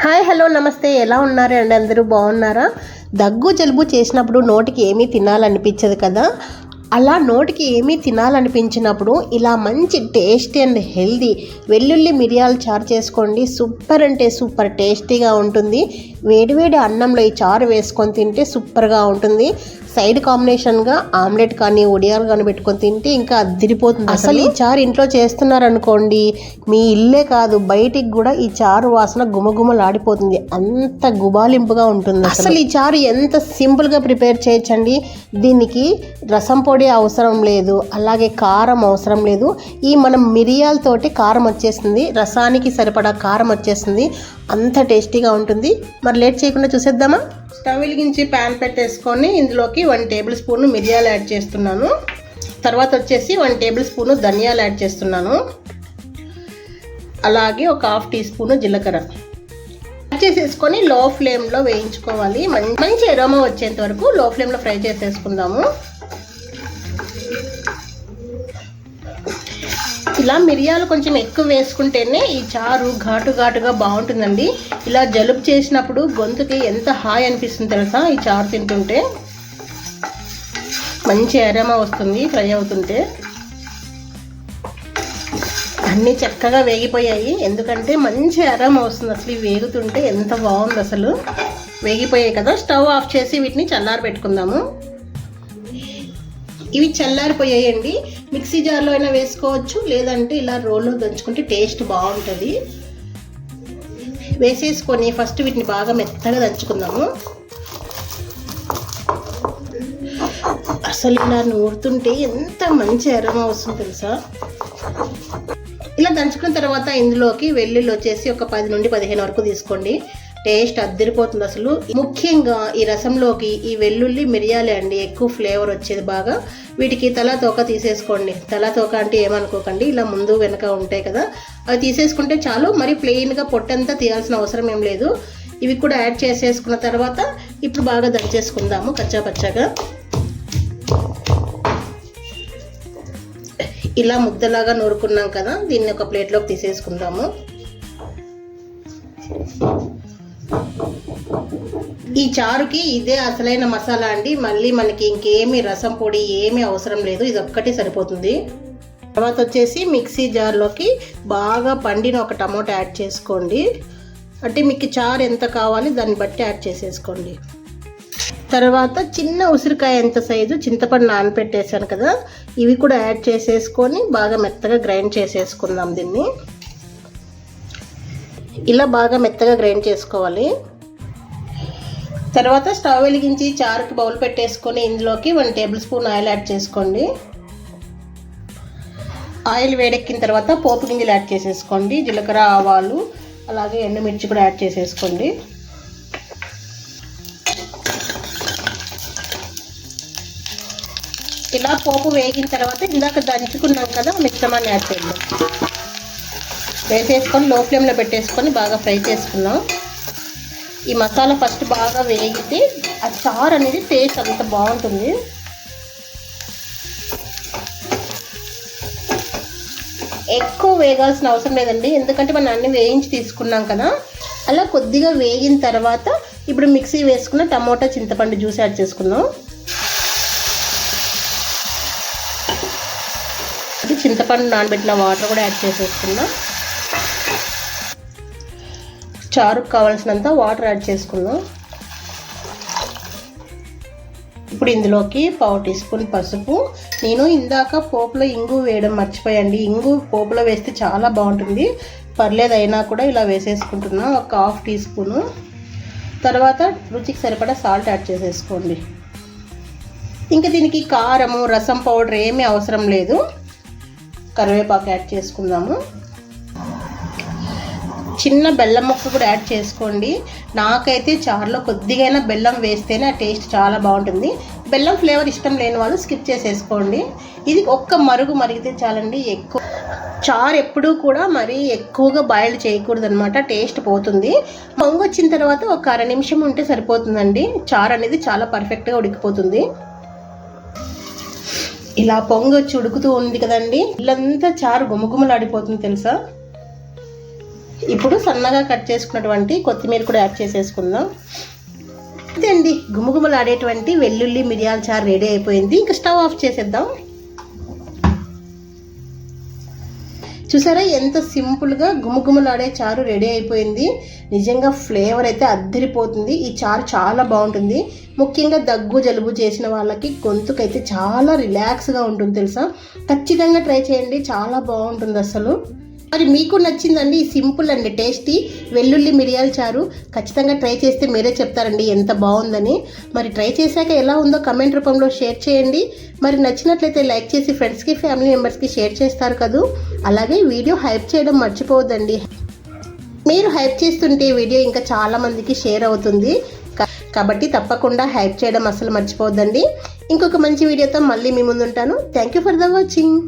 Hi hello నమస్తే. ఎలా ఉన్నారు అండి? అందరూ బాగున్నారా? దగ్గు జలుబు చేసినప్పుడు నోటికి ఏమీ తినాలనిపించదు కదా? అలా నోటికి ఏమీ తినాలనిపించినప్పుడు ఇలా మంచి టేస్టీ అండ్ హెల్దీ వెల్లుల్లి మిరియాలు చారు చేసుకోండి. సూపర్ అంటే సూపర్ టేస్టీగా ఉంటుంది. వేడివేడి అన్నంలో ఈ చారు వేసుకొని తింటే సూపర్గా ఉంటుంది. సైడ్ కాంబినేషన్గా ఆమ్లెట్ కానీ ఒడియాలు కానీ పెట్టుకొని తింటే ఇంకా అదిరిపోతుంది అసలు. ఈ చారు ఇంట్లో చేస్తున్నారనుకోండి మీ ఇల్లే కాదు బయటికి కూడా ఈ చారు వాసన గుమగుమలాడిపోతుంది. అంత గుబాలింపుగా ఉంటుంది అసలు. ఈ చారు ఎంత సింపుల్గా ప్రిపేర్ చేయొచ్చండి? దీనికి రసం పొడి అవసరం లేదు అలాగే కారం అవసరం లేదు. ఈ మనం మిరియాలతోటి కారం వచ్చేస్తుంది రసానికి సరిపడా కారం వచ్చేస్తుంది అంత టేస్టీగా ఉంటుంది. మరి లేట్ చేయకుండా చూసేద్దామా? స్టవ్ వెలిగించి ప్యాన్ పెట్టేసుకొని ఇందులోకి వన్ టేబుల్ స్పూన్ మిరియాలు యాడ్ చేస్తున్నాను. తర్వాత వచ్చేసి వన్ టేబుల్ స్పూన్ ధనియాలు యాడ్ చేస్తున్నాను. అలాగే ఒక హాఫ్ టీ స్పూన్ జీలకర్ర. యాడ్ చేసేసుకొని లో ఫ్లేమ్లో వేయించుకోవాలి. మంచి మంచి ఎరోమా వచ్చేంత వరకు లో ఫ్లేమ్లో ఫ్రై చేసేసుకుందాము. ఇలా మిరియాలు కొంచెం ఎక్కువ వేసుకుంటేనే ఈ చారు ఘాటు ఘాటుగా బాగుంటుందండి. ఇలా జలుబు చేసినప్పుడు గొంతుకి ఎంత హాయ్ అనిపిస్తుంది తెలుసా? ఈ చారు తింటుంటే. మంచి ఎరమ వస్తుంది ఫ్రై అవుతుంటే. అన్నీ చక్కగా వేగిపోయాయి. ఎందుకంటే మంచి అరమ వస్తుంది. అసలు ఇవి వేగుతుంటే ఎంత బాగుంది అసలు. వేగిపోయాయి కదా. స్టవ్ ఆఫ్ చేసి వీటిని చల్లారి పెట్టుకుందాము ఇవి చల్లారిపోయాయండి. మిక్సీ జార్లో అయినా వేసుకోవచ్చు లేదంటే ఇలా రోల్లో దంచుకుంటే టేస్ట్ బాగుంటుంది. వేసేసుకొని ఫస్ట్ వీటిని బాగా మెత్తగా దంచుకుందాము. అసలు ఇలా నూరుతుంటే ఎంత మంచి అరమ వస్తుంది తెలుసా? ఇలా దంచుకున్న తర్వాత ఇందులోకి వెల్లుల్లి వచ్చేసి ఒక పది నుండి పదిహేను వరకు తీసుకోండి. టేస్ట్ అద్దరిపోతుంది అసలు. ముఖ్యంగా ఈ రసంలోకి ఈ వెల్లుల్లి మిరియాలే అండి ఎక్కువ ఫ్లేవర్ వచ్చేది బాగా. వీటికి తలా తోక తీసేసుకోండి. తలా తోక అంటే ఏమనుకోకండి ఇలా ముందు వెనక ఉంటాయి కదా. అవి తీసేసుకుంటే చాలు మరి ప్లెయిన్గా పొట్టంతా తీయాల్సిన అవసరం ఏం లేదు. ఇవి కూడా యాడ్ చేసేసుకున్న తర్వాత ఇప్పుడు బాగా దంచేసుకుందాము కచ్చా పచ్చగా ఇలా ముద్దలాగా నూరుకున్నాం కదా దీన్ని ఒక ప్లేట్లోకి తీసేసుకుందాము. ఈ చారుకి ఇదే అసలైన మసాలా అండి. మళ్ళీ మనకి ఇంకేమి రసం పొడి ఏమీ అవసరం లేదు. ఇది ఒక్కటి సరిపోతుంది. తర్వాత వచ్చేసి మిక్సీ జార్లోకి బాగా పండిన ఒక టమోటా యాడ్ చేసుకోండి. అంటే మీకు చారు ఎంత కావాలి దాన్ని బట్టి యాడ్ చేసేసుకోండి. తర్వాత చిన్న ఉసిరికాయ ఎంత సైజు చింతపండు నానపెట్టేసాను కదా ఇవి కూడా యాడ్ చేసేసుకొని బాగా మెత్తగా గ్రైండ్ చేసేసుకుందాం దీన్ని. ఇలా బాగా మెత్తగా గ్రైండ్ చేసుకోవాలి. తర్వాత స్టవ్ వెలిగించి చారుకి బౌల్ పెట్టేసుకొని ఇందులోకి one tablespoon oil add చేసుకోండి. ఆయిల్ వేడెక్కిన తర్వాత పోపు గింజలు యాడ్ చేసేసుకోండి. జీలకర్ర ఆవాలు అలాగే ఎండుమిర్చి కూడా యాడ్ చేసేసుకోండి. ఇలా పోపు వేగిన తర్వాత ఇందాక దంచుకున్నాం కదా మిశ్రమాన్ని యాడ్ చేద్దాం. వేసేసుకొని లో ఫ్లేమ్లో పెట్టేసుకొని బాగా ఫ్రై చేసుకున్నాం ఈ మసాలా ఫస్ట్ బాగా వేగితే ఆ చారు అనేది టేస్ట్ అంత బాగుంటుంది. ఎక్కువ వేగాల్సిన అవసరం లేదండి. ఎందుకంటే మనం అన్ని వేయించి తీసుకున్నాం కదా. అలా కొద్దిగా వేగిన తర్వాత ఇప్పుడు మిక్సీ వేసుకున్న టమోటా చింతపండు జ్యూస్ యాడ్ చేసుకుందాం. చింతపండు నానబెట్టిన వాటర్ కూడా యాడ్ చేసేసుకుందాం. చారుకు కావాల్సినంత వాటర్ యాడ్ చేసుకుందాం. ఇప్పుడు ఇందులోకి పావు టీ స్పూన్ పసుపు. నేను ఇందాక పోపులో ఇంగు వేయడం మర్చిపోయండి. ఇంగు పోపులో వేస్తే చాలా బాగుంటుంది. పర్లేదు అయినా కూడా ఇలా వేసేసుకుంటున్నా. ఒక హాఫ్ టీ స్పూను. తర్వాత రుచికి సరిపడా సాల్ట్ యాడ్ చేసేసుకోండి. ఇంకా దీనికి కారము రసం పౌడర్ ఏమీ అవసరం లేదు. కరివేపాకు యాడ్ చేసుకుందాము. చిన్న బెల్లం ముక్క కూడా యాడ్ చేసుకోండి. నాకైతే చారులో కొద్దిగైనా బెల్లం వేస్తేనే ఆ టేస్ట్ చాలా బాగుంటుంది. బెల్లం ఫ్లేవర్ ఇష్టం లేని వాళ్ళు స్కిప్ చేసేసుకోండి. ఇది ఒక్క మరుగు మరిగితే చాలండి. ఎక్కువ చారు ఎప్పుడూ కూడా మరీ ఎక్కువగా బాయిల్ చేయకూడదు అనమాట టేస్ట్ పోతుంది. పొంగు వచ్చిన తర్వాత ఒక అర నిమిషం ఉంటే సరిపోతుందండి. చారు అనేది చాలా పర్ఫెక్ట్గా ఉడికిపోతుంది. ఇలా పొంగి వచ్చి ఉడుకుతూ ఉంది కదండి. ఇల్లంతా చారు గుమగుమలాడిపోతుంది తెలుసా? ఇప్పుడు సన్నగా కట్ చేసుకున్నటువంటి కొత్తిమీర కూడా యాడ్ చేసేసుకుందాం. అంతే అండి గుమగుమలాడేటువంటి వెల్లుల్లి మిరియాల చారు రెడీ అయిపోయింది. ఇంకా స్టవ్ ఆఫ్ చేసేద్దాం. చూసారా ఎంత సింపుల్గా గుమగుమలాడే చారు రెడీ అయిపోయింది. నిజంగా ఫ్లేవర్ అయితే అద్దరిపోతుంది. ఈ చారు చాలా బాగుంటుంది. ముఖ్యంగా దగ్గు జలుబు చేసిన వాళ్ళకి గొంతుకైతే చాలా రిలాక్స్గా ఉంటుంది తెలుసా? ఖచ్చితంగా ట్రై చేయండి. చాలా బాగుంటుంది అసలు. మరి మీకు నచ్చిందండి సింపుల్ అండి టేస్టీ వెల్లుల్లి మిరియాల చారు. ఖచ్చితంగా ట్రై చేస్తే మీరే చెప్తారండి ఎంత బాగుందని. మరి ట్రై చేశాక ఎలా ఉందో కమెంట్ రూపంలో షేర్ చేయండి. మరి నచ్చినట్లయితే లైక్ చేసి ఫ్రెండ్స్కి ఫ్యామిలీ మెంబర్స్కి షేర్ చేస్తారు కదూ. అలాగే వీడియో హైప్ చేయడం మర్చిపోవద్దండి. మీరు హైప్ చేస్తుంటే వీడియో ఇంకా చాలామందికి షేర్ అవుతుంది. కా- కాబట్టి తప్పకుండా హైప్ చేయడం అసలు మర్చిపోవద్దండి. ఇంకొక మంచి వీడియోతో మళ్ళీ మీ ముందుంటాను. Thank you for the watching.